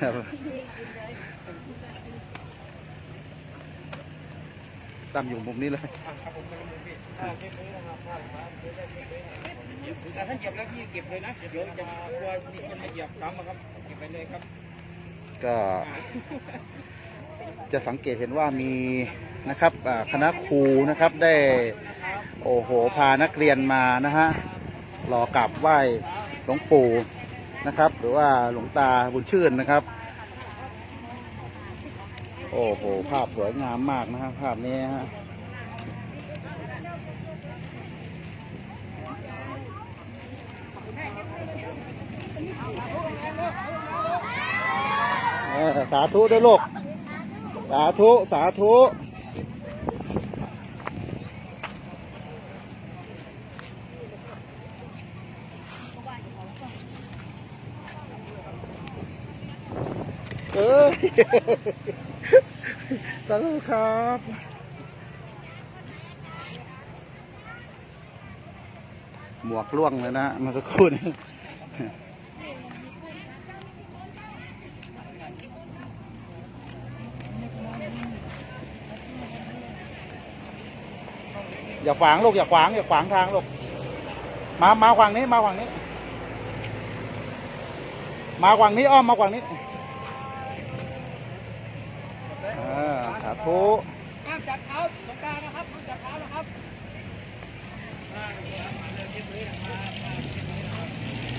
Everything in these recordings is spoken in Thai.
ครับตั้งอยู่มุมนี้เลยแต่ท่านเหยียบแล้วพี่เก็บเลยนะเดี๋ยวจะกลัวนี่จะมาเหยียบซ้ำครับเก็บไปเลยครับ ก็จะสังเกตเห็นว่ามีนะครับคณะครูนะครับได้โอ้โหพานักเรียนมานะฮะรอกราบไหว้หลวงปู่ นะครับ หรือว่าหลวงตาบุญชื่นนะครับ โอ้โห ภาพสวยงามมากนะครับภาพนี้ฮะสาธุด้วยลูก สาธุ สาธุ เอ้ยตลกครับหมวกล่วงเลยนะมาสักครู่นี้อย่าขวางลูกอย่าขวางอย่าขวางทางลูกมามาขวางนี้มาขวางนี้ มาขวางนี้อ้อมมาขวางนี้อ่าสา ธุห้ามจับเท้าตรงกางนะครับห้ามจับเท้านะครับ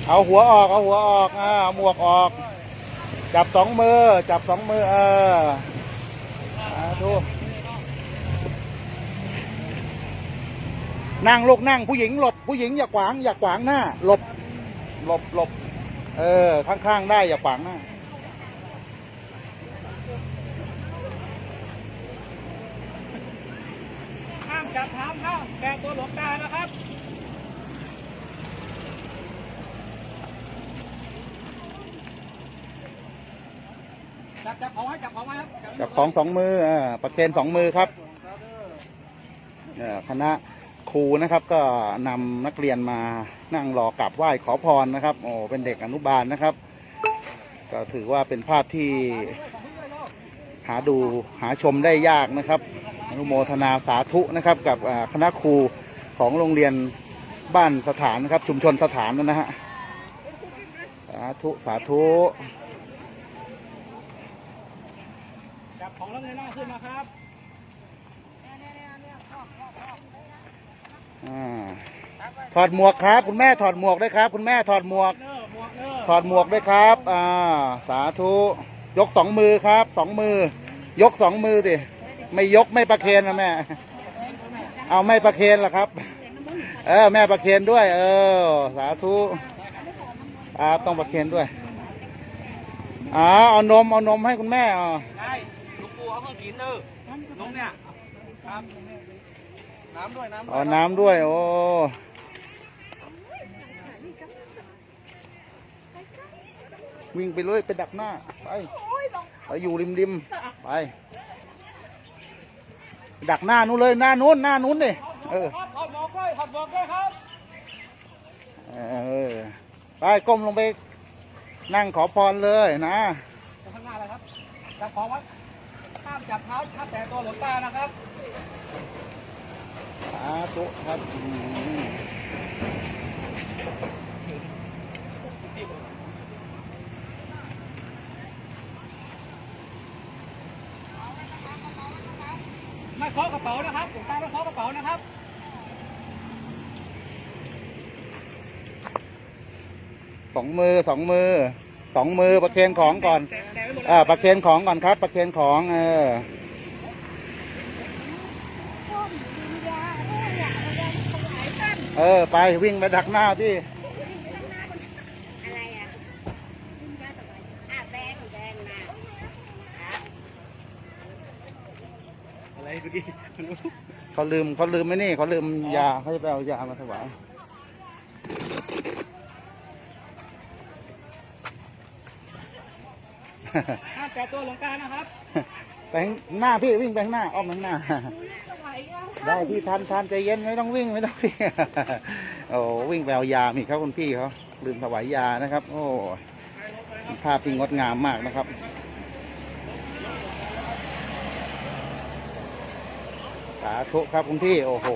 เอาหัวออกเอาหัวออกอ่าเอาหมวกออก จับสองมือจับสองมือเออนั่งลูกนั่งผู้หญิงหลบผู้หญิงอย่าขวางอย่าขวางหน้าหลบหลบหลบเออข้างๆได้อย่าขวางหน้า ห้าม จับเท้าห้ามแบกตัวหลวงตานะครับจับจับของให้จับของไว้ครับจับของสองมืออ่าประเคนสองมือครับเอ่อคณะครูนะครับก็นำนักเรียนมานั่งรอกราบไหว้ขอพรนะครับโอ้เป็นเด็กอนุบาลนะครับ ก็ถือว่าเป็นภาพที่หาดูหาชมได้ยากนะครับ นุโมทนาสาธุนะครับ กับอ่าคณะครูของโรงเรียนบ้านสถานนะครับ ชุมชนสถานนะฮะสาธุสาธุจับของแล้วเงยหน้าขึ้นมาครับอ่าถอดหมวกครับ คุณแม่ถอดหมวกด้วยครับ คุณแม่ถอดหมวกเนอหมวกเนอถอดหมวกด้วยครับ อ่า สาธุ ยกสองมือครับสองมือ ยกสองมือดิ ไม่ยกไม่ประเคนนะแม่ เอาไม่ประเคนล่ะครับ เออแม่ประเคนด้วย เออ สาธุครับต้องประเคนด้วยอ่าเอานมเอานมให้คุณแม่อ่าได้หลูกปูเอาเครื่องกินเนอน้องเนี่ยครับน้ำด้วยน้ำเอาน้ำด้วยโอ้วิ่งไปเลยไปดักหน้าไปไปอยู่ริมริมๆไป ดักหน้านู้นเลยหน้านู้นหน้านู้นดิเออครับถอดหมวกด้วยถอดหมวกด้วยครับเออไปก้มลงไปนั่งขอพรเลยนะข้างหน้าเลยครับจับของไว้ห้ามจับเท้าห้ามแตะตัวหลวงตานะครับสาธุครับอืม ไม่ เคาะกระเป๋านะครับหลวงตาไม่เคาะกระเป๋านะครับสองมือสองมือสองมือประเคนของก่อนอ่าประเคนของก่อนครับ ประเคนของเออเออ ไปวิ่งไปดักหน้าพี่ อะไรอะอะแบงแบงมา อะไรเมื่อกี้เขาลืมเขาลืมไม่นี่เขาลืมยาเขาจะไปเอายามาถวายห้ามแตะตัวหลวงตานะครับไปข้างหน้าพี่วิ่งไปข้างหน้าอ้อมไปข้างหน้า ได้พี่ทันทันใจเย็นไม่ต้องวิ่งไม่ต้องวิ่งโอ้วิ่งไปเอายามีเขาคุณพี่เขาลืมถวายยานะครับ โอ้ไปลงไปภาพที่งดงามมากนะครับ สาธุครับคุณพี่ โอ้โห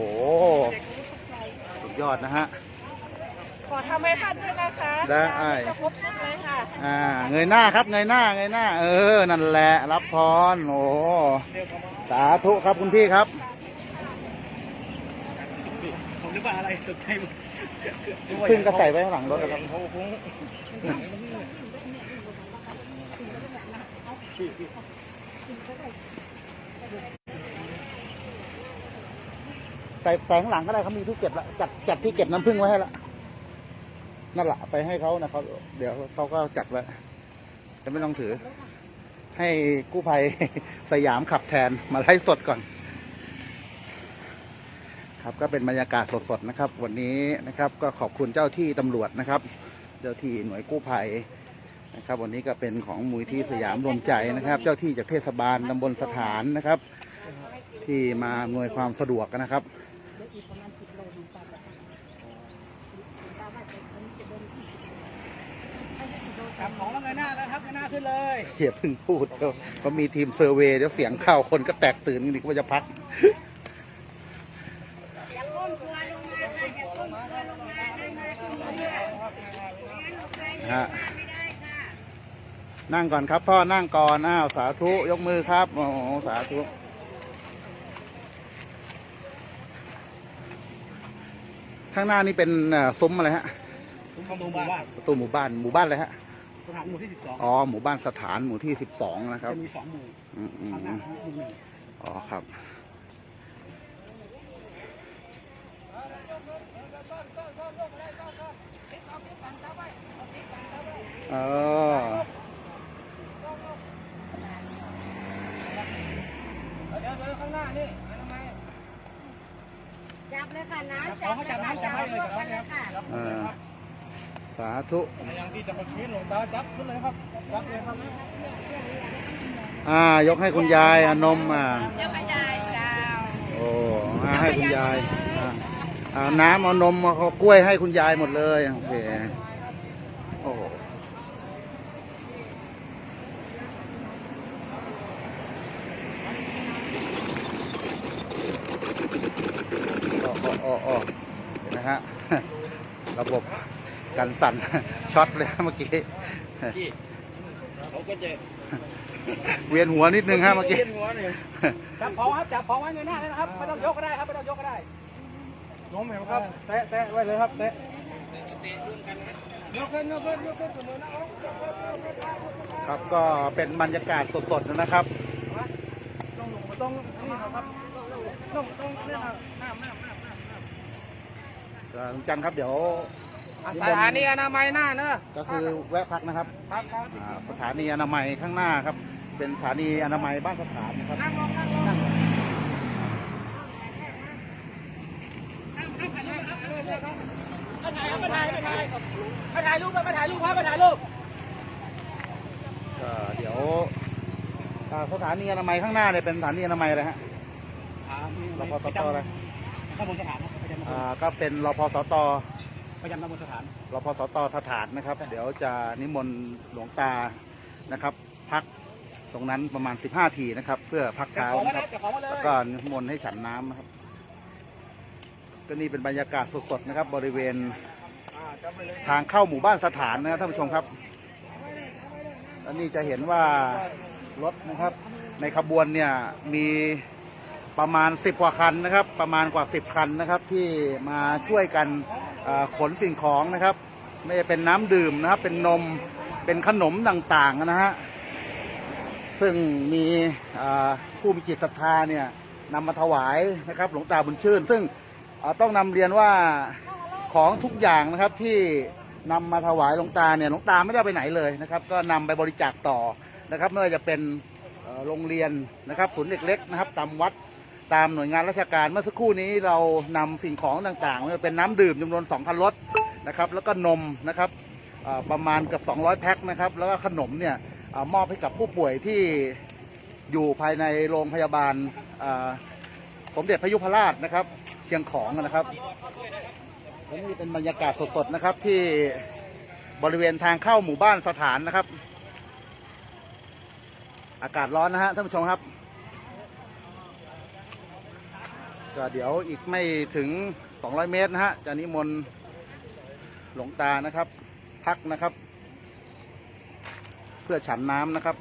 สุดยอดนะฮะ ขอทำให้ท่านด้วยนะคะได้ จะครบชุดเลยค่ะอ่า เงยหน้าครับ เงยหน้า เงยหน้า เออ นั่นแหละ รับพร โอ้โหสาธุครับคุณพี่ครับ ผมนึกว่าอะไรตกใจหมดขึ้นก็ใส่ไว้ข้างหลังรถนะครับ ใส่แฝงหลังก็ได้เขามีที่เก็บละจัดจัดที่เก็บน้ำผึ้งไว้ให้ละนั่นแหละไปให้เขานะเขาเดี๋ยวเขาก็จัดไว้จะไม่ต้องถือ ให้กู้ภัยสยามขับแทนมาไล่สดก่อน ครับก็เป็นบรรยากาศสดๆนะครับ วันนี้นะครับก็ขอบคุณเจ้าที่ตำรวจนะครับ เจ้าที่หน่วยกู้ภัยนะครับ วันนี้ก็เป็นของมูลที่สยามรวมใจนะครับ เจ้าที่จากเทศบาลตำบลสถานนะครับ ที่มาอำนวยความสะดวกนะครับ จับของแล้วเงยหน้าแล้วครับเงยหน้าขึ้นเลยอย่าเพิ่งพูดเดี๋ยวเขามีทีมเซอร์เวย์เดี๋ยวเสียงเข้าคนก็แตกตื่นกันอีกว่าจะพัก อย่าก้มตัวลงมาค่ะอย่าก้มตัวลงมาได้ไหมก้มตัวไม่งั้นลงไปฮะไม่ได้ค่ะ นั่งก่อนครับพ่อนั่งก่อนอ้าวสาธุยกมือครับโอ้โหสาธุข้างหน้านี่เป็นเอ่อซุ้มอะไรฮะผมมาดูบ้านประตูหมู่บ้านหมู่บ้านอะไรฮะ สถานหมู่ที่สิบสองอ๋อหมู่บ้านสถานหมู่ที่สิบสองนะครับ จะมีสองหมู่อืมอืมข้างหอืน้ามหมู่หนึ่งอ๋อครับ เออ เดี๋ยวเดี๋ยวข้างหน้านี่ทำไมจับเลยค่ะน้ำจัจับบเขาเลยจับค่ะน้ำจัจับบให้เลยรวมจับกันให้เลยค่ะเลยครับเออ สาธุอย่างที่จะมาชี้หลวงตาจับขึ้นเลยครับจับเลยครับอ่ายกให้คุณยายอะนมอะเจ้าพระยายเจ้าโอ้อ่าให้คุณยายอ่าเอาน้ำเอานมเอากล้วยให้คุณยายหมดเลยโอเคโอ้โหโอ้โอ้โอ้โอ้เห็นนะฮะระบบ กันสั่น ช็อตเลยเมื่อกี้พี่เขาก็จะเวียนหัวนิดนึงฮะเมื่อกี้เย็นหัวหนึ่งจับของครับจับของไว้เงยหน้าเลยนะครับไม่ต้องยกก็ได้ครับไม่ต้องยกก็ได้โน้มเห็นไหมครับแตะแตะไว้เลยครับแตะยกขึ้นยกขึ้นยกขึ้นเสมอนะครับครับก็เป็นบรรยากาศสดๆนะครับต้องลงมาต้องนี่ครับต้องต้องเนี่ยนะน้ำน้ำน้ำน้ำลุงจันทร์ครับเดี๋ยว สถานีอนามัยหน้าเนอะก็คือแวะพักนะครับครับครับอ่าสถานีอนามัยข้างหน้าครับ เป็นสถานีอนามัยบ้านสถานนะครับนั่งลงนั่งลงมาถ่ายครับมาถ่ายมาถ่ายมาถ่ายรูปมาถ่ายรูปครับมาถ่ายรูปก็เดี๋ยวอ่าสถานีอนามัยข้างหน้าเนี่ยเป็นสถานีอนามัยอะไรฮะรพสตอะไรตำบลสถานครับประจำอ่าก็เป็นรพสต ประจำตำบลสถาน รพสตสถานนะครับ เดี๋ยวจะนิมนต์หลวงตานะครับ พักตรงนั้นประมาณ 15ทีนะครับ เพื่อพักจับเท้าของมานะคเลรับยจับของมาเลยแล้วก็นิมนต์ให้ฉันน้ำนะครับก็นี่เป็นบรรยากาศสดๆนะครับ บริเวณอ่าจับไปเลยทางเข้าหมู่บ้านสถานนะครับท่านผู้ชมครับแล้วนี่จะเห็นว่ารถนะครับ ในขบวนเนี่ยมีประมาณ 10 กว่าคันนะครับ ประมาณกว่า 10 คันนะครับ ที่มาช่วยกันเอ่อ ขนสิ่งของนะครับ ไม่ว่เป็นน้ำดื่มนะครับ เป็นนมเป็นขนมต่างๆนะฮะซึ่งมีผู้มีจิตศรัทธาเนี่ยนำมาถวายนะครับหลวงตาบุญชื่น ซึ่งต้องนำเรียนว่าของทุกอย่างนะครับที่นำมาถวายหลวงตาเนี่ยหลวงตาไม่ได้ไปไหนเลยนะครับ ก็นำไปบริจาคต่อนะครับไม่ว่าจะเป็นโรงเรียนนะครับศูนย์เด็กเล็กนะครับตามวัด ตามหน่วยงานราชการเมื่อสักครู่นี้เรานำสิ่งของต่างๆมาเป็นน้ำดื่มจำนวน2คันรถนะครับแล้วก็นมนะครับประมาณกับ 200 แพ็คนะครับแล้วก็ขนมเนี่ยอมอบให้กับผู้ป่วยที่อยู่ภายในโรงพยาบาลสมเด็จพยุพราชนะครับ เชียงของนะครับและนี่เป็นบรรยากาศสดๆนะครับที่บริเวณทางเข้าหมู่บ้านสถานนะครับ อากาศร้อนนะฮะท่านผู้ชมครับ ก็เดี๋ยวอีกไม่ถึง 200 เมตรนะฮะจะนิมนต์หลวงตานะครับ พักนะครับ เพื่อฉันน้ำนะครับ